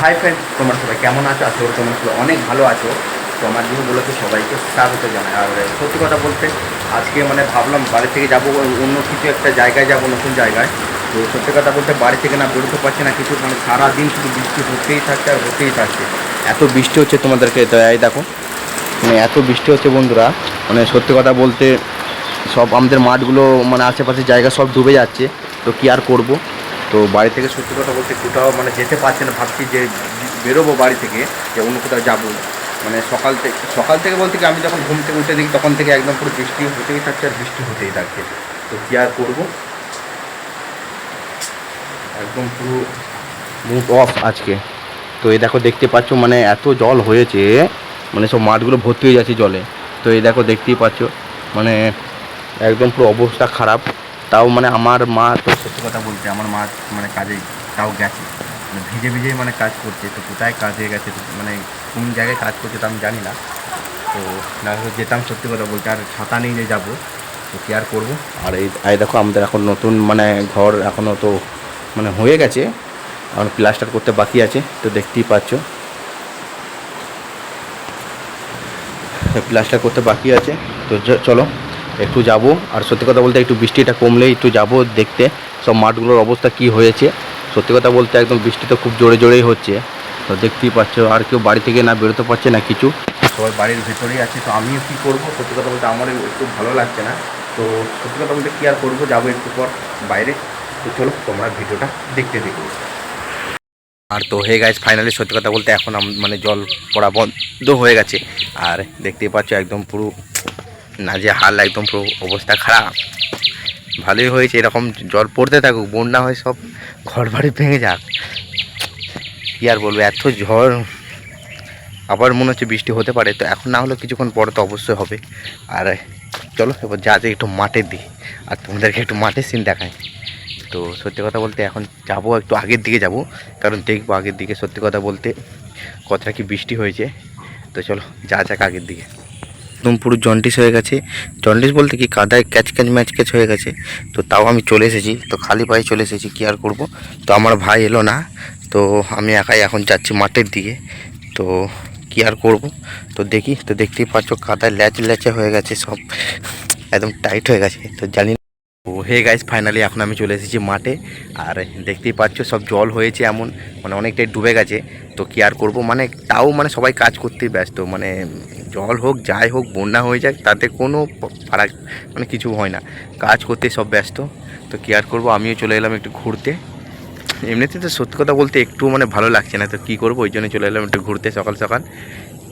Hi friend তোমার সবাই কেমন আছো? করি তোমরা সবাই অনেক ভালো আছো। তো আমার বলেছে সবাইকে স্বাগত জানাই। আর সত্যি কথা বলতে, আজকে মানে ভাবলাম বাড়ি থেকে যাব, অন্য কিছু একটা জায়গায় যাব, নতুন জায়গায়। তো সত্যি কথা বলতে বাড়ি থেকে না বেরোতে পারছি না, কিছু মানে সারাদিন শুধু বৃষ্টি হতেই থাকছে আর হতেই থাকছে। এত বৃষ্টি হচ্ছে তোমাদেরকে এই দেখো মানে এত বৃষ্টি হচ্ছে বন্ধুরা। মানে সত্যি কথা বলতে, সব আমাদের মাঠগুলো মানে আশেপাশে জায়গা সব ডুবে যাচ্ছে। তো কি আর করব? তো বাড়ি থেকে সত্যি কথা বলতে কোথাও মানে যেতে পারছে না, ভাবছি যে বেরোবো বাড়ি থেকে, যে অন্য কোথাও যাব। মানে সকাল থেকে সকাল থেকে বলতে আমি যখন ঘুম থেকে উঠে দেখি, তখন থেকে একদম পুরো বৃষ্টি হতেই থাকছে আর বৃষ্টি হতেই থাকছে। তো কী আর করব? একদম পুরো মুড অফ আজকে। তো এই দেখো দেখতে পাচ্ছ মানে এত জল হয়েছে মানে সব মাঠগুলো ভর্তি হয়ে যাচ্ছে জলে। তো এই দেখো দেখতেই পাচ্ছ মানে একদম পুরো অবস্থা খারাপ। তাও মানে আমার মা তো সত্যি কথা বলতে আমার মা মানে কাজে তাও গেছে। মানে ভিজে ভিজেই মানে কাজ করছে তো কোথায় কাজে গেছে মানে কোন জায়গায় কাজ করছে তো আমি জানি না। তো না যেতাম সত্যি কথা বলতে আর ছাতা নিয়ে যাব তো কি আর করব? আর এই এই দেখো আমাদের এখন নতুন মানে ঘর এখনও তো মানে হয়ে গেছে এখন প্লাস্টার করতে বাকি আছে তো দেখতেই পাচ্ছ। প্লাস্টার করতে বাকি আছে তো চলো। একটু যাব। আর সত্যি কথা বলতে একটু বৃষ্টিটা কমলেই একটু যাব দেখতে। সব মাঠগুলোর অবস্থা কি হয়েছে? সত্যি কথা বলতে একদম বৃষ্টি তো খুব জোরে জোরেই হচ্ছে। তো দেখতেই পাচ্ছ, আর কেউ বাড়ি থেকে না বেরোতে পারছে না কিছু। সবাই বাড়ির ভেতরেই আছে, তো আমিও কী করব? সত্যি কথা বলতে আমারও একটু ভালো লাগছে না। তো সত্যি কথা বলতে কী আর করব? যাব একটু পর বাইরে। তো চলো, তোমরা ভিডিওটা দেখতে দেখো। আর তো হয়ে গেছে ফাইনালি সত্যি কথা বলতে এখন মানে জল পড়া বন্ধ হয়ে গেছে। আর দেখতেই পাচ্ছ, একদম পুরো না যে হাল একদম পুরো অবস্থা খারাপ। ভালোই হয়েছে, এরকম জল পড়তে থাকুক, বন্যা হয়ে সব ঘর বাড়ি ভেঙে যাক। কী আর বলব, এত ঝড়, আবার মনে হচ্ছে বৃষ্টি হতে পারে, তো এখন না হলেও কিছুক্ষণ পরে তো অবশ্যই হবে। আর চলো, এবার যা যে একটু মাঠে দিই আর তোমাদেরকে একটু মাঠের সিন দেখায় তো সত্যি কথা বলতে এখন যাব, একটু আগের দিকে যাব, কারণ দেখব আগের দিকে সত্যি কথা বলতে, কতটা কি বৃষ্টি হয়েছে। তো চলো, যা যাক আগের দিকে। একদম পুরো জন্ডিস হয়ে গেছে। জন্ডিস বলতে কি কাদায় ক্যাচ ক্যাচ ম্যাচ ক্যাচ হয়ে গেছে। তো তাও আমি চলে এসেছি। তো খালি পায়ে চলে এসেছি, কী আর করব? তো আমার ভাই এলো না। তো আমি একাই এখন যাচ্ছি মাঠের দিকে। তো কী আর করব? তো দেখি, তো দেখতেই পাচ্ছ কাদায় ল্যাচ ল্যাচে হয়ে গেছে সব। একদম টাইট হয়ে গেছে। তো জানি তো হে গাইস ফাইনালি এখন আমি চলে এসেছি মাঠে। আর দেখতেই পাচ্ছ, সব জল হয়েছে এমন মানে অনেকটাই ডুবে গেছে। তো কি আর করব? মানে তাও মানে সবাই কাজ করতেই ব্যস্ত। মানে জল হোক, যাই হোক, বন্যা হয়ে যাক, তাতে কোনো ফারাক মানে কিছু হয় না। কাজ করতে সব ব্যস্ত। তো কি আর করব? আমিও চলে এলাম একটু ঘুরতে। এমনিতে তো সত্যি কথা বলতে একটু মানে ভালো লাগছে না। তো কী করব? ওই জন্য চলে এলাম একটু ঘুরতে সকাল সকাল।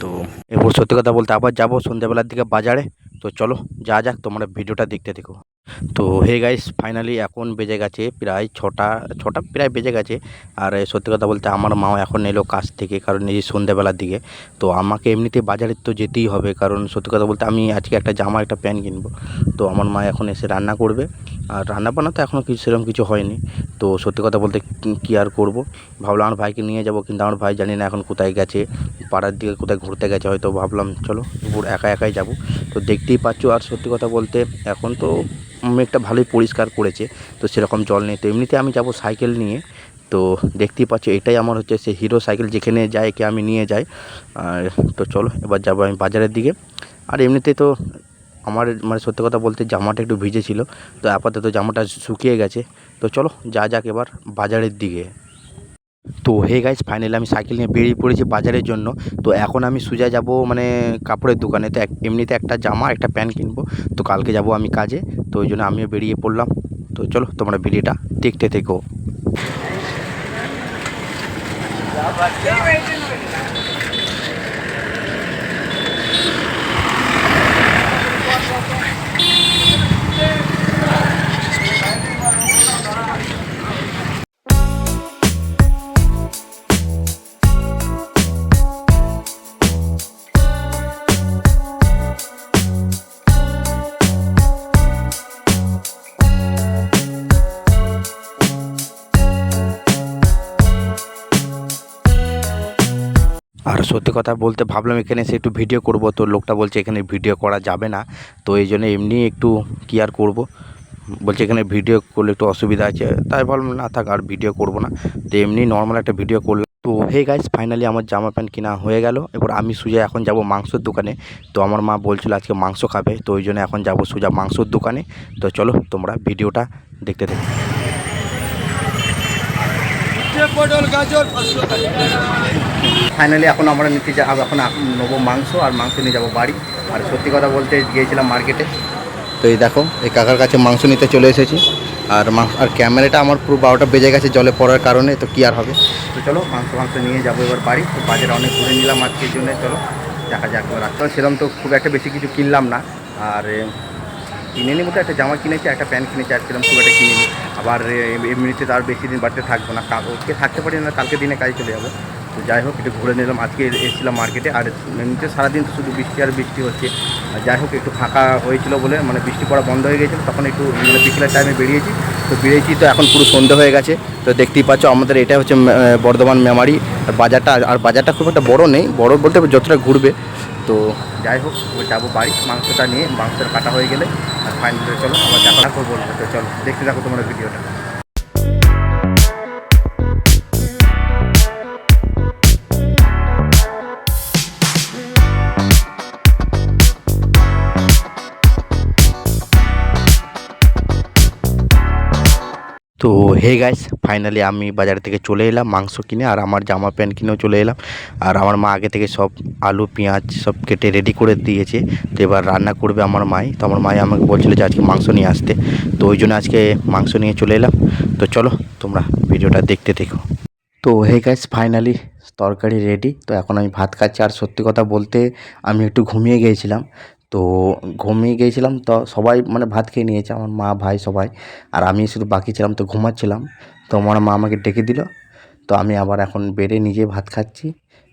তো এরপর সত্যি কথা বলতে আবার যাব সন্ধ্যাবেলার দিকে বাজারে। তো চলো, যা যাক, তোমরা ভিডিওটা দেখতে দেখো। তো হে গাইস ফাইনালি এখন বেজে গেছে প্রায় ছটা ছটা প্রায় বেজে গেছে। আর সত্যি কথা বলতে আমার মাও এখন এলো কাজ থেকে, কারণ এই সন্ধ্যাবেলার দিকে। তো আমাকে এমনিতে বাজারে তো যেতেই হবে, কারণ সত্যি কথা বলতে আমি আজকে একটা জামা, একটা প্যান্ট কিনবো। তো আমার মা এখন এসে রান্না করবে। আর রান্না বান্না তো এখনও কিছু, সেরকম কিছু হয়নি। তো সত্যি কথা বলতে কি- আর করব? ভাবলাম আমার ভাইকে নিয়ে যাব, কিন্তু আমার ভাই জানি না এখন কোথায় গেছে। পাড়ার দিকে কোথায় ঘুরতে গেছে, হয়তো ভাবলাম, চলো একা, একাই যাব। তো দেখতেই পাচ্ছ, আর সত্যি কথা বলতে এখন তো মেঘটা ভালোই পরিষ্কার করেছে, তো সেরকম জল নেই। তো এমনিতে আমি যাব সাইকেল নিয়ে, তো দেখতেই পাচ্ছ এটাই আমার হচ্ছে সে হিরো সাইকেল যেখানে যায়, একে আমি নিয়ে যাই। আর তো চলো, এবার যাব আমি বাজারের দিকে। আর এমনিতে তো আমার মানে সত্যি কথা বলতে জামাটা একটু ভিজে ছিল তো আপাতত জামাটা শুকিয়ে গেছে। তো চলো, যা যাক এবার বাজারের দিকে। তো হে গাইজ ফাইনালি আমি সাইকেল নিয়ে বেরিয়ে পড়েছি বাজারের জন্য। তো এখন আমি সোজা যাব মানে কাপড়ের দোকানে। তো এমনিতে একটা জামা, একটা প্যান্ট কিনবো। তো কালকে যাব আমি কাজে। তো ওই জন্য আমিও বেরিয়ে পড়লাম। তো চলো, তোমরা ভিডিওটা দেখতে থেকো। আর সত্যি কথা বলতে ভাবলাম এখানে এসে একটু ভিডিও করব। তো লোকটা বলছে এখানে ভিডিও করা যাবে না। তো এই জন্য এমনি একটু কি আর করব? বলছে এখানে ভিডিও করলে একটু অসুবিধা আছে। তাই ভাবলাম না থাক আর ভিডিও করব না। তো এমনি নর্মাল একটা ভিডিও করলাম। তো হে গাইস ফাইনালি আমার জামা প্যান্ট কেনা হয়ে গেল। এবার আমি সুজা, এখন যাব মাংসর দোকানে। তো আমার মা বলছিল আজকে মাংস খাবে। তো ওই জন্য এখন যাব সুজা মাংসর দোকানে। তো চলো তোমরা ভিডিওটা দেখতে দেখো পটল, গাজর ফাইনালি এখন আমরা নিতে যাব এখন নেব মাংস আর মাংস নিয়ে যাব বাড়ি। আর সত্যি কথা বলতে গিয়েছিলাম মার্কেটে তো এই দেখো এই কাকার কাছে মাংস নিতে চলে এসেছি। আর মাংস আর ক্যামেরাটা আমার পুরো বারোটা বেজে গেছে জলে পড়ার কারণে তো কী আর হবে? তো চলো মাংস মাংস নিয়ে যাব এবার বাড়ি। তো বাজারে অনেক ঘুরে নিলাম আজকের জন্য চলো দেখা যাক এবার রাস্তা সেরকম তো খুব একটা বেশি কিছু কিনলাম না। আর কিনে নিই মতো একটা জামা কিনেছি একটা প্যান্ট কিনেছি আর সেরকম খুব একটা কিনে নিই আবার এমনিতে তো আর বেশি দিন বাড়িতে থাকব না। কালকে থাকতে পারি না কালকে দিনে কাজে চলে যাব। তো যাই হোক, একটু ঘুরে নিলাম। আজকে এসেছিলাম মার্কেটে আর এমনিতে সারাদিন শুধু বৃষ্টি আর বৃষ্টি হচ্ছে। আর যাই হোক, একটু ফাঁকা হয়েছিল বলে মানে বৃষ্টি পড়া বন্ধ হয়ে গেছিল, তখন একটু মানে বিকেলের টাইমে বেরিয়েছি। তো বেরিয়েছি তো এখন পুরো সন্ধে হয়ে গেছে। তো দেখতেই পাচ্ছ, আমাদের এটা হচ্ছে বর্ধমান মেমারি আর বাজারটা আর বাজারটা খুব একটা বড় নেই, বড় বলতে যতটা ঘুরবে। তো যাই হোক যাব বাড়ি, মাংসটা নিয়ে, মাংসটা কাটা হয়ে গেলে, আর ফাইনালি চলো আমার দেখা করব তো চলো, দেখতে থাকো তোমরা ভিডিওটা তো হে গাইস ফাইনালি আমি বাজার থেকে চলে এলাম, মাংস কিনে আর আমার জামা প্যান্ট কিনেও চলে এলাম। আর আমার মা আগে থেকে সব আলু, পেঁয়াজ সব কেটে রেডি করে দিয়েছে। তো এবার রান্না করবে আমার মাই। তো আমার মাই আমাকে বলছিল যে আজকে মাংস নিয়ে আসতে। তো ওই জন্য আজকে মাংস নিয়ে চলে এলাম। তো চলো তোমরা ভিডিওটা দেখতে দেখো তো হে গাইস ফাইনালি তরকারি রেডি তো এখন আমি ভাত খাচ্ছি। আর সত্যি কথা বলতে আমি একটু ঘুমিয়ে গিয়েছিলাম। তো ঘুমিয়ে গিয়েছিলাম, তো সবাই মানে ভাত খেয়ে নিয়েছে, আমার মা, ভাই সবাই। আর আমি শুধু বাকি ছিলাম, তো ঘুমাচ্ছিলাম। তো আমার মা আমাকে ডেকে দিল। তো আমি আবার এখন বেডে নিজে ভাত খাচ্ছি।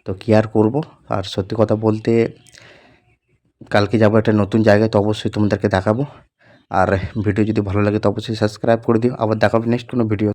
তো কী আর করব? আর সত্যি কথা বলতে কালকে যাব একটা নতুন জায়গায়, তো অবশ্যই তোমাদেরকে দেখাবো। আর ভিডিও যদি ভালো লাগে, তো অবশ্যই সাবস্ক্রাইব করে দিও। আবার দেখাবো নেক্সট কোনো ভিডিও